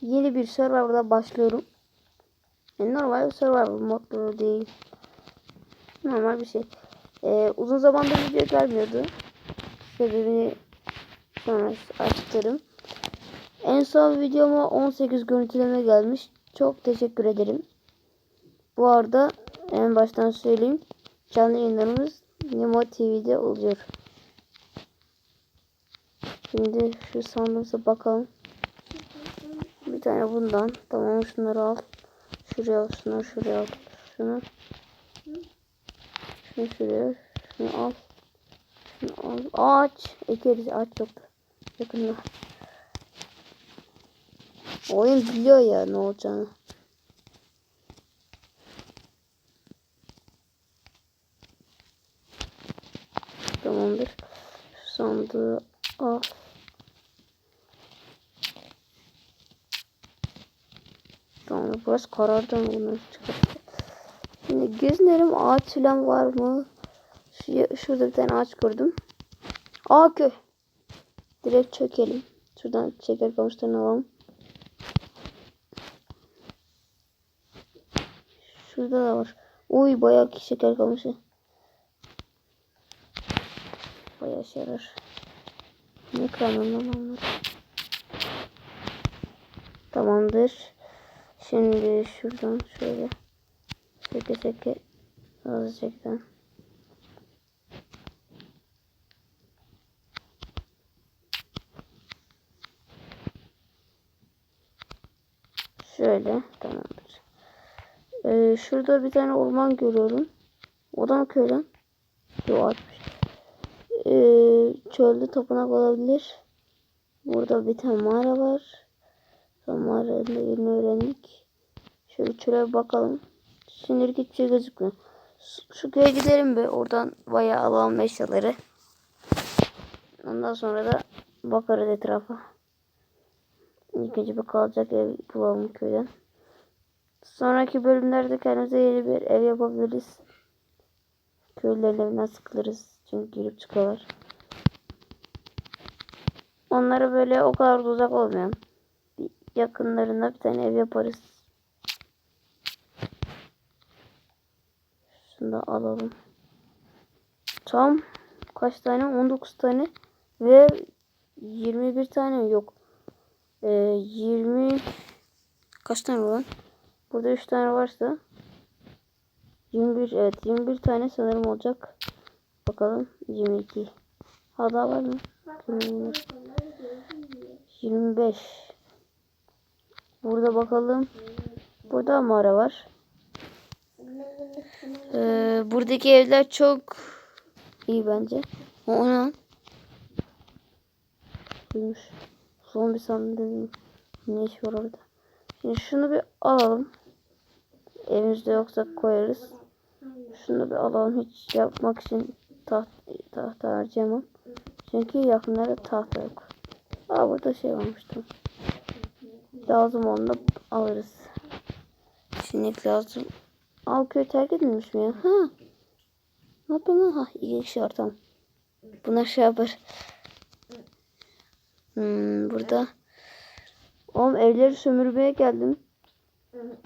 Yeni bir serverda başlıyorum. Yani normal bir server modlu değil. Normal bir şey. Ee, uzun zamandır video gelmiyordu. Sebebini sonra açtırım. En son videoma 18 görüntüleme gelmiş. Çok teşekkür ederim. Bu arada en baştan söyleyeyim. Canlı yayınlarımız Nemo TV'de oluyor. Şimdi şu sandığımıza bakalım. Bir tane bundan. Tamam şunları al. Şuraya al. Şunu şuraya al. Şunu. Şunu şuraya. Şunu al. Şunu al. Ağaç. Ekeriz. Ağaç yoktu. Yakında. Oyun biliyor ya ne olacağını. Tamamdır. Şu sandığı al. Tamam burası karardı mı bunu çıkartacağım. Şimdi gözlerim ağaç falan var mı? Şu, şurada bir tane ağaç gördüm. Aa köy. Direkt çökelim. Şuradan şeker kamışlarını alalım. Şurada da var. Uy bayağı ki şeker kamışı. Bayağı şey yarar. Ne kanalından onları. Tamamdır. Şimdi şuradan şöyle seke seke azıcıktan. Şöyle tamamdır. Ee, şurada bir tane orman görüyorum. O da mı köy lan? Yok atmış. Ee, çölde tapınak olabilir. Burada bir tane mağara var. Mağaranın yerini öğrendik. Şöyle çöle bakalım. Şimdilik hiçbir gözükmüyor. Şu, köye gidelim be. Oradan bayağı alalım eşyaları. Ondan sonra da bakarız etrafa. İlk önce bir kalacak ev bulalım köyden. Sonraki bölümlerde kendimize yeni bir ev yapabiliriz. Köylülerin evinden sıkılırız. Çünkü girip çıkıyorlar. Onlara böyle o kadar da uzak olmayan bir yakınlarında bir tane ev yaparız. Da alalım. Tam kaç tane? 19 tane ve 21 tane yok. Ee, 20 kaç tane var? Burada 3 tane varsa 21 evet 21 tane sanırım olacak. Bakalım 22. Hala var mı? 21. 25. Burada bakalım. Burada mağara var. Ee, buradaki evler çok iyi bence. O ne? lan? Buymuş. Zombi sandım. Ne iş var orada? Şimdi şunu bir alalım. Evimizde yoksa koyarız. Şunu bir alalım. Hiç yapmak için taht, tahta harcayamam. Çünkü yakınlarda tahta yok. Aa burada şey varmış tamam. Lazım onu da alırız. Şimdi lazım. Aa köy terk edilmiş mi ya? Ha. Ne yapıyorsun lan? Ha iyi kişi var tamam. Buna şey yapar. Hmm, burada. Oğlum evleri sömürmeye geldim.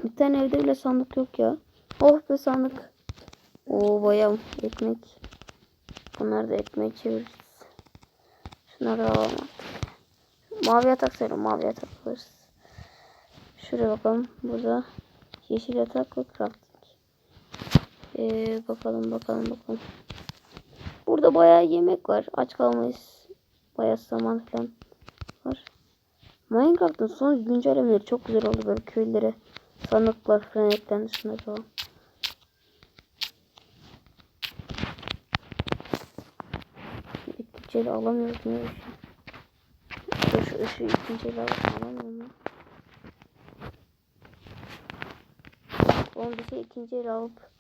Bir tane evde bile sandık yok ya. Oh be sandık. Oo bayağı ekmek. Bunlar da ekmek çeviririz. Şunları alalım. Mavi yatak sayalım. Mavi yatak alırız. Şuraya bakalım. Burada yeşil yatak ve crafting. Ee, bakalım bakalım bakalım. Burada bayağı yemek var. Aç kalmayız. Bayağı zaman falan var. Minecraft'ın son güncellemeleri çok güzel oldu böyle köylere. Sandıklar falan eklendi şunları falan. İkinci alamıyoruz ne? Dur şu ışığı ikinci al- alamıyorum ya. Bir şey ikinci eli alıp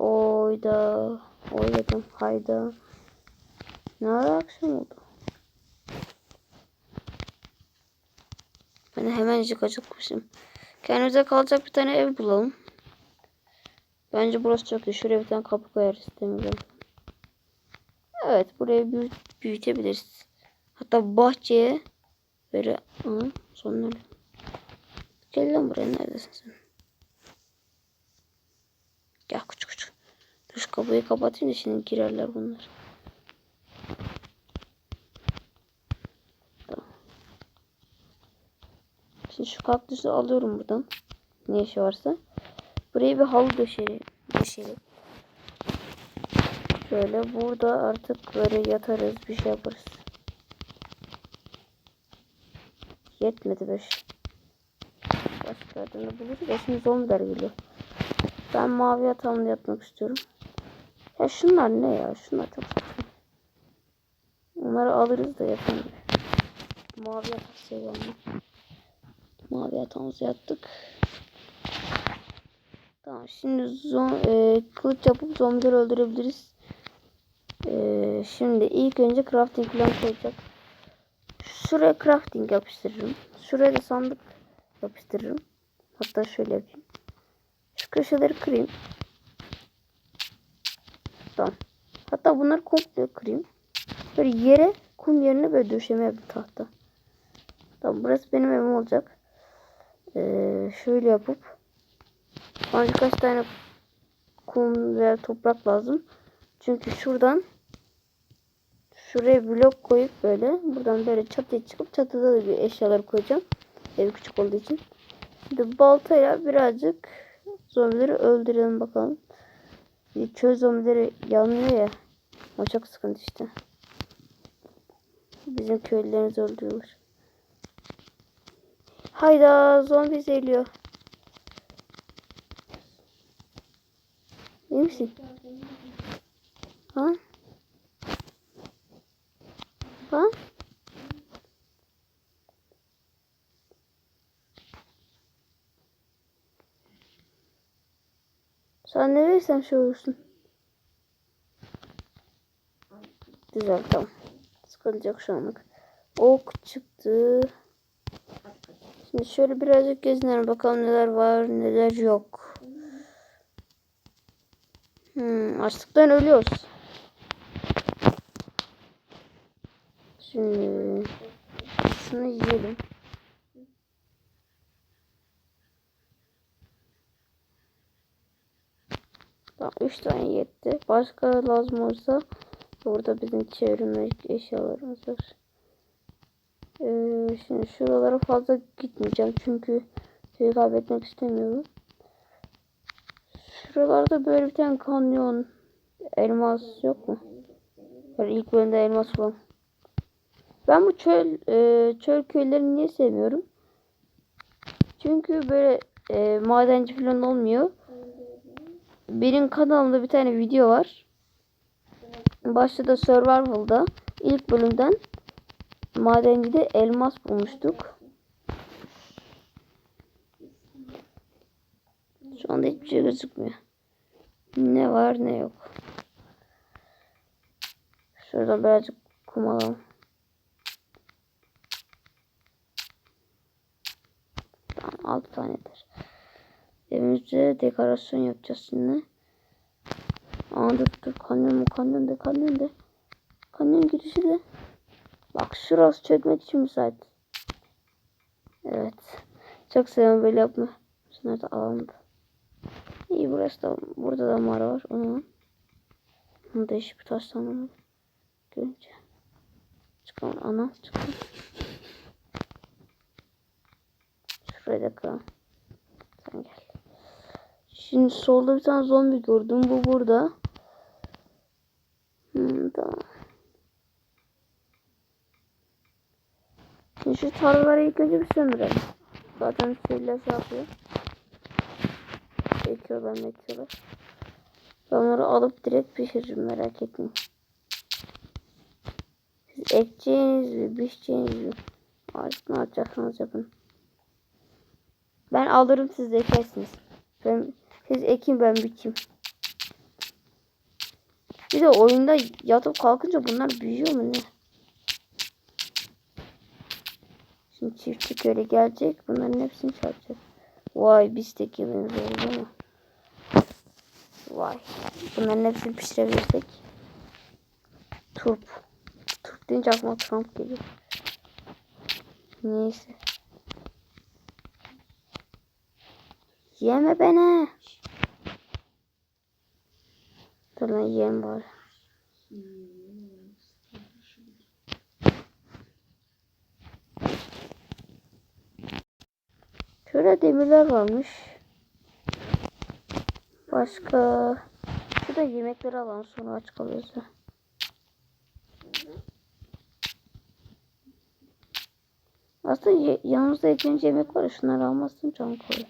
Oyda oyladım hayda. Ne ara akşam oldu? Ben hemencik acıkmışım. Kendimize kalacak bir tane ev bulalım. Bence burası çok iyi. Şuraya bir tane kapı koyarız demirden. Evet burayı büyü- büyütebiliriz. Hatta bahçeye böyle Hı, Sonları. Gel lan buraya neredesin sen? Gel küçük küçük. Şu kapıyı kapatayım şimdi girerler bunlar. Şimdi şu kaktüsü alıyorum buradan. Ne işi varsa. Buraya bir halı döşeyelim. döşeyelim. Şöyle burada artık böyle yatarız bir şey yaparız. Yetmedi beş. Başka adını buluruz. Ya şimdi zombiler geliyor. Ben mavi yatağımda yatmak istiyorum. Ya şunlar ne ya? Şunlar çok saçma. Onları alırız da yatalım. Mavi yatak seviyorum. Mavi yatağımıza yattık. Tamam şimdi zom e, kılıç yapıp zombileri öldürebiliriz. E, şimdi ilk önce crafting plan koyacak. Şuraya crafting yapıştırırım. Şuraya da sandık yapıştırırım. Hatta şöyle yapayım. Şu köşeleri kırayım. Tamam. Hatta bunları komple kırayım. Böyle yere kum yerine böyle döşeme yapayım tahta. Tamam burası benim evim olacak. Ee, şöyle yapıp bana birkaç tane kum veya toprak lazım. Çünkü şuradan şuraya blok koyup böyle buradan böyle çatıya çıkıp çatıda da bir eşyalar koyacağım. Ev küçük olduğu için. Şimdi baltayla birazcık zombileri öldürelim bakalım. Çöl zombileri yanıyor ya. O çok sıkıntı işte. Bizim köylülerimizi öldürüyorlar. Hayda zombi zehirliyor. İyi misin? Ha? Ha? Sen ne verirsen şey olursun. Güzel tamam. Sıkıntı yok şu anlık. Ok çıktı. Şimdi şöyle birazcık gezinelim bakalım neler var neler yok. Hmm, açlıktan ölüyoruz. Şimdi şunu yiyelim. Tamam 3 tane yetti. Başka lazım olursa burada bizim çevirmek eşyalarımız var. Ee, şimdi şuralara fazla gitmeyeceğim çünkü şeyi kaybetmek istemiyorum. Şuralarda böyle bir tane kanyon elmas yok mu? Böyle ilk bölümde elmas var. Ben bu çöl e, çöl köylerini niye sevmiyorum? Çünkü böyle e, madenci falan olmuyor. Benim kanalımda bir tane video var. Başta da Survival'da ilk bölümden madencide elmas bulmuştuk. Şu anda hiçbir şey gözükmüyor. Ne var ne yok. Şurada birazcık kum alalım. Tamam 6 tanedir. Evimizde dekorasyon yapacağız şimdi. Aa dur dur kanyon mu kanyon de kanyon de. Kanyon girişi de. Bak şurası çökmek için müsait. Evet. Çok seviyorum böyle yapma. Şunları da alalım da. İyi burası da burada da mağara var. Onu Bunu değişik bir taş sanırım. Görünce. Çıkalım ana çıkalım. Şuraya da kıralım. Sen gel. Şimdi solda bir tane zombi gördüm. Bu burada. Hmm. Şimdi şu tarlaları ilk önce bir söndürelim. Zaten şeyler şey yapıyor. Ekiyorlar mekiyorlar. Ben onları alıp direkt pişiririm merak etmeyin. Siz ekeceğiniz mi, biçeceğiniz mi? Artık ne yapacaksanız yapın. Ben alırım siz de ekersiniz. Ben, siz ekin ben biçim. Bir de oyunda yatıp kalkınca bunlar büyüyor mu ne? Şimdi çiftçi köle gelecek. Bunların hepsini çalacak. Vay biz de kemiğimiz oldu mu? Vay. Bunların hepsini pişirebilirsek. Turp. Turp deyince aklıma Trump geliyor. Neyse. Yeme beni. Dur lan yiyeyim bari. Şöyle demirler varmış. Başka. Şurada yemekleri alalım sonra aç kalıyoruz. ya. Aslında yanımızda yeterince yemek var. Şunları almazsın can koy.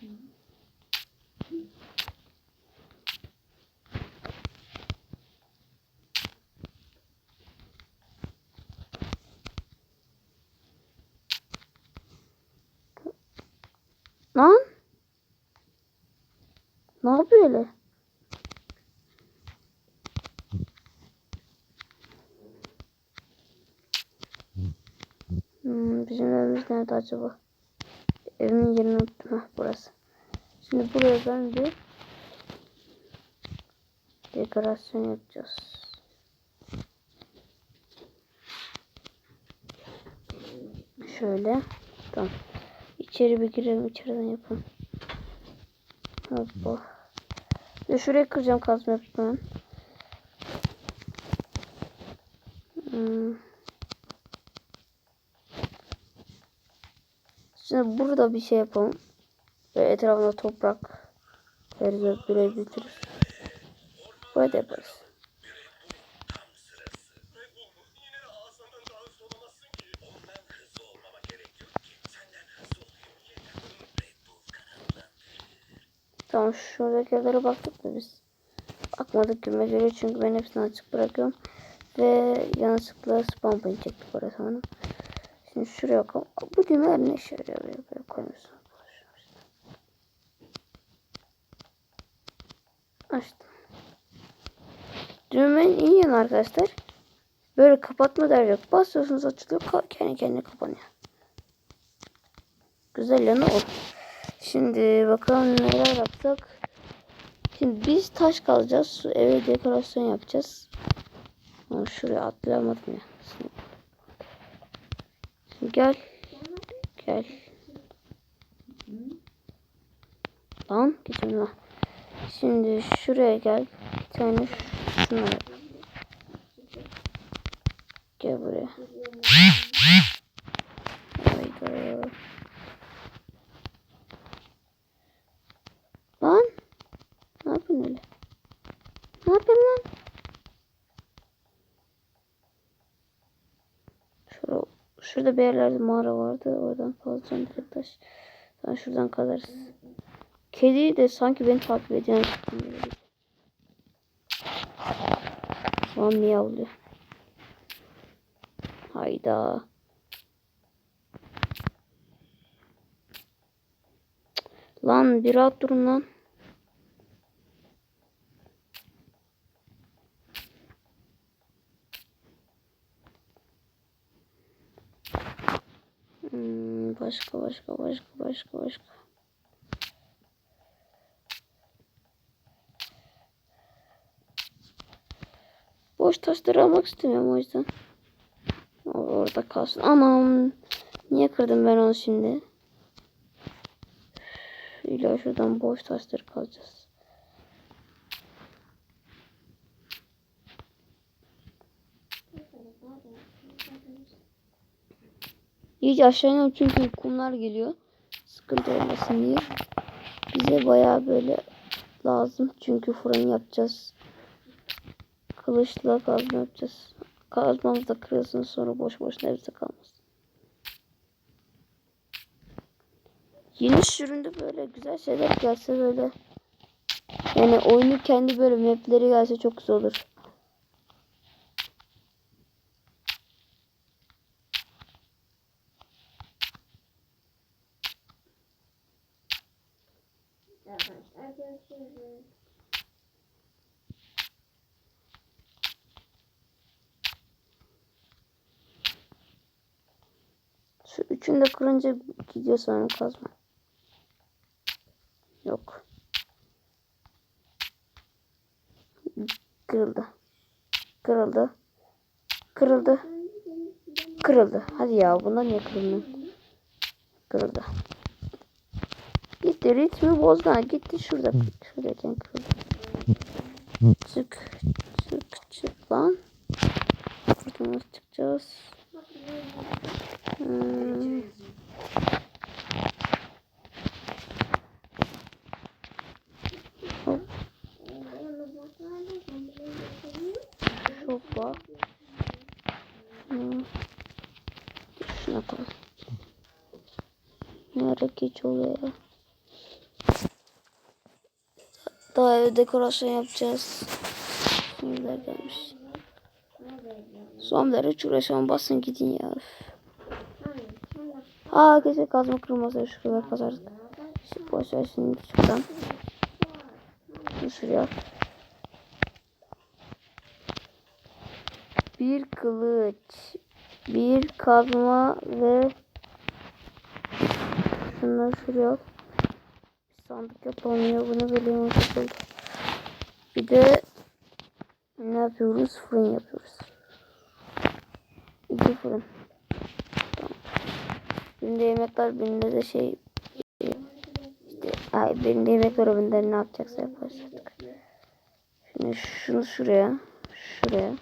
Lan? Ne yapıyor öyle? Hmm, bizim evimiz nerede acaba? Evimin yerini unuttum. Heh, burası. Şimdi buraya ben bir dekorasyon yapacağız. Şöyle. Tamam. İçeri bir girelim. içeriden yapalım. Hoppa. Ve şuraya kıracağım kazma yapıp. Şimdi burada bir şey yapalım. Ve etrafına toprak vereceğiz. Buraya bitiririz. Böyle yaparız. Tamam şuradakilere baktık da biz. Bakmadık gibi göre çünkü ben hepsini açık bırakıyorum. Ve yanlışlıkla spam point çektik oraya sanırım. Şimdi şuraya bakalım. Bu düğmeler ne işe yarıyor? Böyle, böyle koymuyorsun. Açtım. Düğmenin iyi yanı arkadaşlar. Böyle kapatma der yok. Basıyorsunuz açılıyor. Kendi kendine kapanıyor. Güzel yanı o. Şimdi bakalım neler yapsak. Şimdi biz taş kalacağız. Eve dekorasyon yapacağız. Ama şuraya atlayamadım ya. Şimdi, gel. Gel. Lan geçin lan. Şimdi şuraya gel. Bir tane yap. Gel buraya. Hayda. Lan. Ne yapıyorsun öyle? Ne yapıyorsun lan? Şurada, şurada bir yerlerde mağara vardı. Oradan kazacağım direkt taş. Sonra şuradan kazarız. Kedi de sanki beni takip ediyor. Lan miyavlıyor. Hayda. Lan bir rahat durun lan. Hmm, başka başka başka başka başka. Boş taşları almak istemiyorum o yüzden. Orada kalsın. Anam. Niye kırdım ben onu şimdi? İlla şuradan boş taşları kalacağız. İyice aşağı iniyorum çünkü kumlar geliyor. Sıkıntı olmasın diye. Bize bayağı böyle lazım. Çünkü fırın yapacağız. Kılıçla kazma yapacağız. Kazmamız da kırılsın sonra boş boş nerede kalmasın. Yeni sürümde böyle güzel şeyler gelse böyle. Yani oyunu kendi böyle mapleri gelse çok güzel olur. Arkadaşlar görüşürüz. De kırınca gidiyor sonra kazma. Yok. Kırıldı. Kırıldı. Kırıldı. Kırıldı. Hadi ya bundan niye kırılmıyor? Kırıldı. Gitti ritmi bozdu. Gitti şurada. Şuradayken kırıldı. Çık. Çık. Çık lan. Buradan çıkacağız? Hmm. Hop. Çok var. Hmm. Dur Şuna koy. Geç oluyor. Daha ev dekorasyon yapacağız. Neler gelmiş. Zombiler hiç uğraşamam basın gidin ya. Aa keşke kazma kırmasa şuraya kazardık. Şimdi boş ver şimdi şuradan. Şuraya. Bir kılıç. Bir kazma ve şunları şuraya sandık yapalım ya bunu oldu. Bir de ne yapıyoruz? Fırın yapıyoruz. İki fırın. Birinde yemekler, birinde de şey işte, ay birinde yemekler, birinde ne yapacaksa yaparız artık. Şimdi şunu şuraya, şuraya.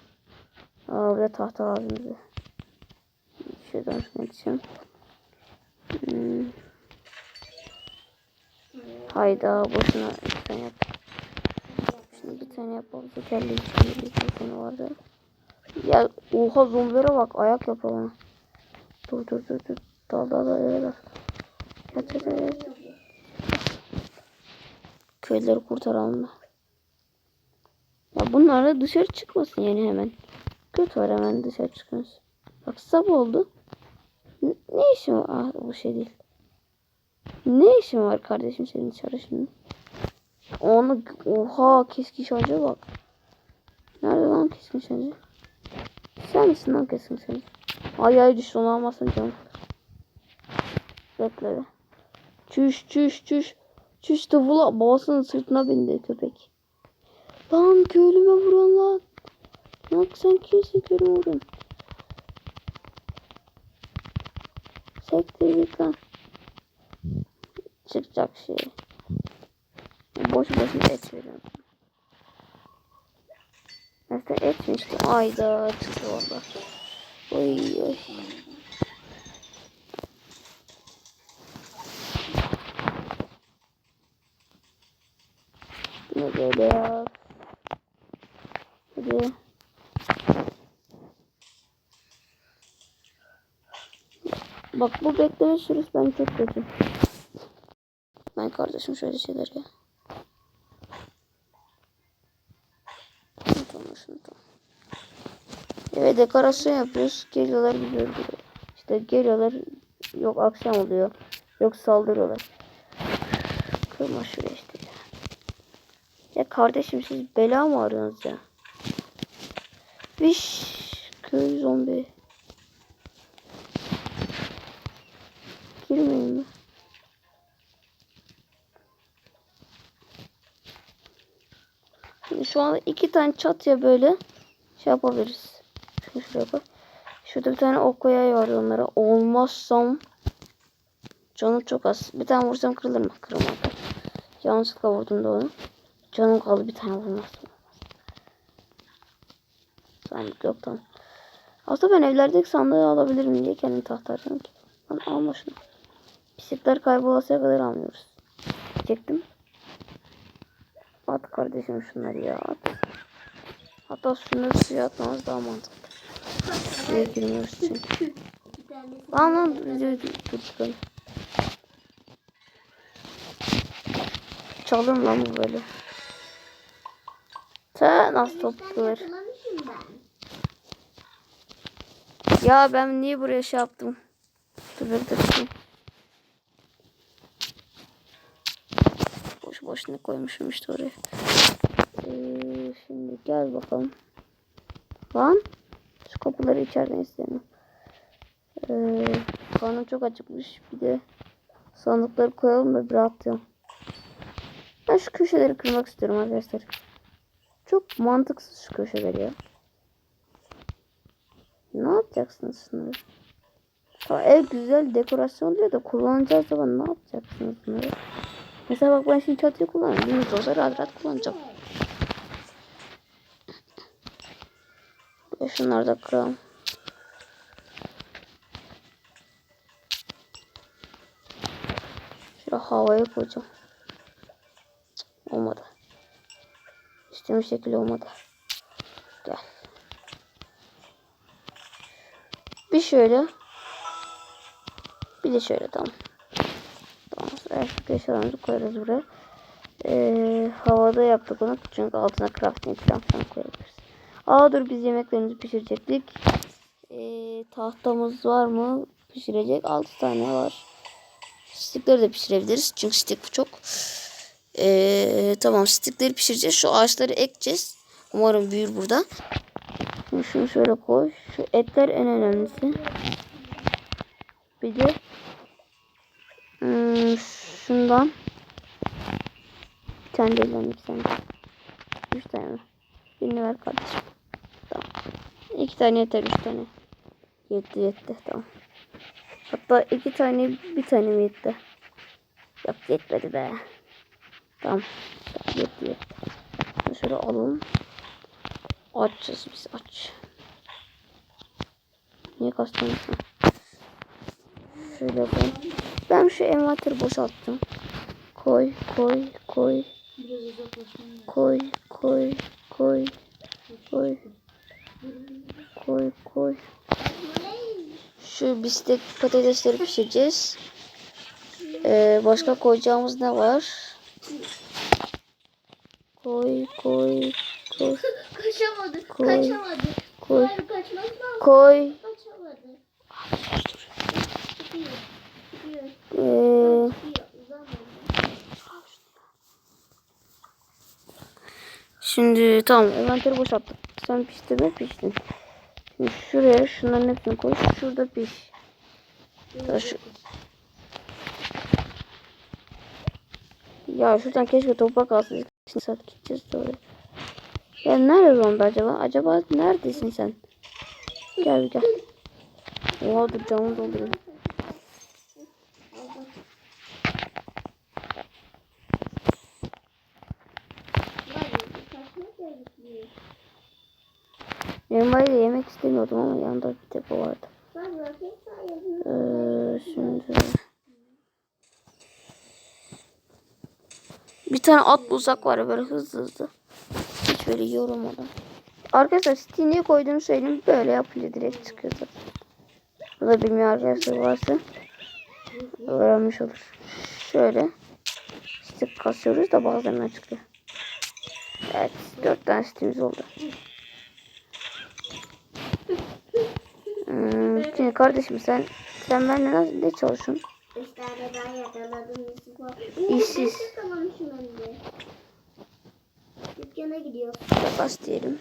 Aa buraya tahta lazım bize. Şuradan şuna geçeceğim. Hmm. Hayda boşuna bir tane yap. Şimdi bir tane yapalım. Tekerli içinde bir tane vardı. Ya oha zombilere bak ayak yapıyor bana. Dur dur dur dur. Dal dal dal dal. Yat yat yat. Köyleri kurtaralım da. Ya bunlar da dışarı çıkmasın yani hemen. Kötü var hemen dışarı çıkmasın. Bak sabah oldu. N- ne işin var? Ah, bu şey değil. Ne işin var kardeşim senin dışarı? Onu oha keskin şarja bak. Nerede lan keskin şarjı? Sen misin lan keskin şarjı? Ay ay düştü onu almazsan canım. Bekle be. Çüş çüş çüş. Çüş de vula babasının sırtına bindi köpek. Lan köylüme vuran lan. Lan sen kimsin köylüme vuran? Sektir git lan. Çıkacak şey. Boş boşuna et veriyorum. Zaten etmişti. Ayda çıktı valla. Oy oy. Ne böyle ya? Hadi. Bak bu bekleme süresi ben çok kötü. Ben kardeşim şöyle şeyler ya. Tamam şunu tamam. Evet dekorasyon yapıyoruz. Geliyorlar gidiyor gidiyor. İşte geliyorlar. Yok akşam oluyor. Yok saldırıyorlar. Kırma şuraya işte. Ya. ya kardeşim siz bela mı arıyorsunuz ya? Viş. Köy zombi. Girmeyin mi? Şimdi şu anda iki tane çatıya böyle şey yapabiliriz. Şunu şuraya koy. Şurada bir tane ok var onlara. Olmazsam canım çok az. Bir tane vursam kırılır mı? Kırılmaz. Yanlışlıkla vurdum da onu. Canım kaldı bir tane vurmazsam. Sandık yok tamam. Aslında ben evlerdeki sandığı alabilirim diye kendim tahta arıyorum ki. Lan alma şunu. Pislikler kaybolasıya kadar almıyoruz. Çektim. At kardeşim şunları ya at. Hatta şunları suya atmamız daha mantıklı. Suya girmiyoruz çünkü. Lan lan dur dur dur, dur çıkalım. Çalırım lan bu böyle. Te nasıl topluyor? Ya ben niye buraya şey yaptım? Dur bir dakika. Boş boş ne koymuşum işte oraya. Ee, şimdi gel bakalım. Lan şu kapıları içeriden istemiyorum. Ee, karnım çok acıkmış. Bir de sandıkları koyalım da bir rahatlayalım. Ben şu köşeleri kırmak istiyorum arkadaşlar. Çok mantıksız şu köşeler ya. Ne yapacaksınız şunları? Ya ev güzel dekorasyon diyor da kullanacağız zaman ne yapacaksınız bunları? Mesela bak ben şimdi çatıyı kullanıyorum. Gündüz olsa rahat rahat kullanacağım. Şunları da kıralım. Şöyle havaya koyacağım. Olmadı. İstediğim şekilde olmadı. Gel. Bir şöyle. Bir de şöyle tamam. Artık eşyalarımızı koyarız buraya. Ee, havada yaptık onu. Çünkü altına crafting falan koyabiliriz. Aa dur biz yemeklerimizi pişirecektik. Ee, tahtamız var mı? Pişirecek 6 tane var. Stikleri de pişirebiliriz. Çünkü stik çok. Ee, tamam stikleri pişireceğiz. Şu ağaçları ekeceğiz. Umarım büyür burada. Şimdi şunu şöyle koy. Şu etler en önemlisi. Bir de hmm, şundan bir tane değil lan tane. Üç tane? Birini ver kardeşim. Tamam. İki tane yeter üç tane. Yetti yetti tamam. Hatta iki tane bir tane mi yetti? Yok yetmedi be. Tamam. tamam yetti yetti. Bunu Şöyle alalım. Açız biz aç. Niye kastırmışsın? Şöyle koy. Ben şu envanteri boşalttım. Koy koy koy. Koy koy koy. Koy. Koy koy. Şu bistek patatesleri pişireceğiz. Ee, başka koyacağımız ne var? Koy koy koy Kaçamadı. Koy. Kaçamadı. koy kaçmaz lazım. koy. Kaçamadı. Çıkıyor. Ee. Şimdi tamam envanteri boşalttık. Sen piştin mi? Piştin. Şimdi şuraya şunların hepsini koy. Şurada piş. Ya, şu... ya şuradan keşke toprak alsaydık. Şimdi saat gideceğiz doğru. Ya nerede onda acaba? Acaba neredesin sen? Gel gel. Oha dur canım dolduruyor. Benim var yemek istemiyordum ama yanında bir tek o vardı. Ee, şimdi bir tane at bulsak var böyle hızlı hızlı. Hiç böyle yorulmadan. Arkadaşlar siteyi niye koyduğumu söyleyeyim. Böyle yapınca direkt çıkıyor zaten. Bu da bilmiyor arkadaşlar varsa. Öğrenmiş olur. Şöyle. Stik kasıyoruz da bazen çıkıyor. Evet. Dört tane sitemiz oldu. Hmm, şimdi kardeşim sen sen benimle nasıl ne çalışıyorsun? Tane daha yakaladım. İşsiz. Dükkana gidiyor. Takas diyelim.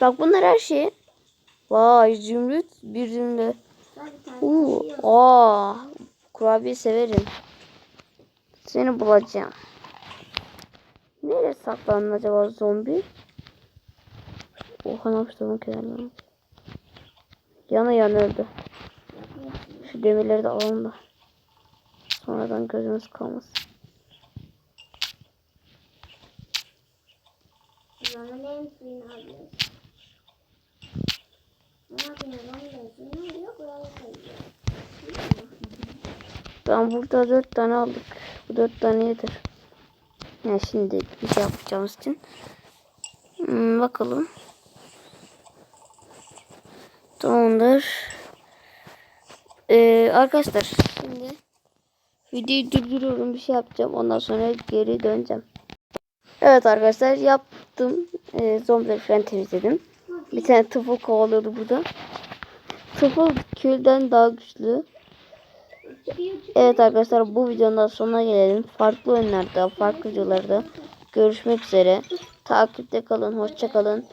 Bak bunlar her şey. Vay zümrüt bir zümrüt. Uuu. Aa, kurabiye severim. Seni bulacağım. Nereye saklandın acaba zombi? Oha ne yapmıştı lan kenarlarına? Yana yana öldü. Şu demirleri de alalım da. Sonradan gözümüz kalmasın. Suyunu alıyoruz. Koyuyor. Ben burada dört tane aldık. Bu dört tane yeter. Yani şimdi bir şey yapacağımız için. Hmm, bakalım. Tamamdır. Ee, arkadaşlar şimdi videoyu durduruyorum bir şey yapacağım. Ondan sonra geri döneceğim. Evet arkadaşlar yaptım. Ee, zombileri falan temizledim. Bir tane tıfıl kovalıyordu burada. Tıfıl külden daha güçlü. Evet arkadaşlar bu videonun da sonuna gelelim. Farklı oyunlarda, farklı videolarda görüşmek üzere. Takipte kalın, hoşça kalın.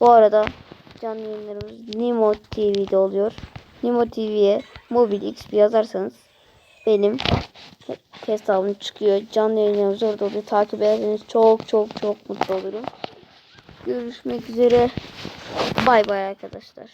Bu arada canlı yayınlarımız Nimo TV'de oluyor. Nimo TV'ye Mobil XP yazarsanız benim hesabım çıkıyor. Canlı yayınlarımız orada oluyor. Takip ederseniz çok çok çok mutlu olurum. Görüşmek üzere. Bay bay arkadaşlar.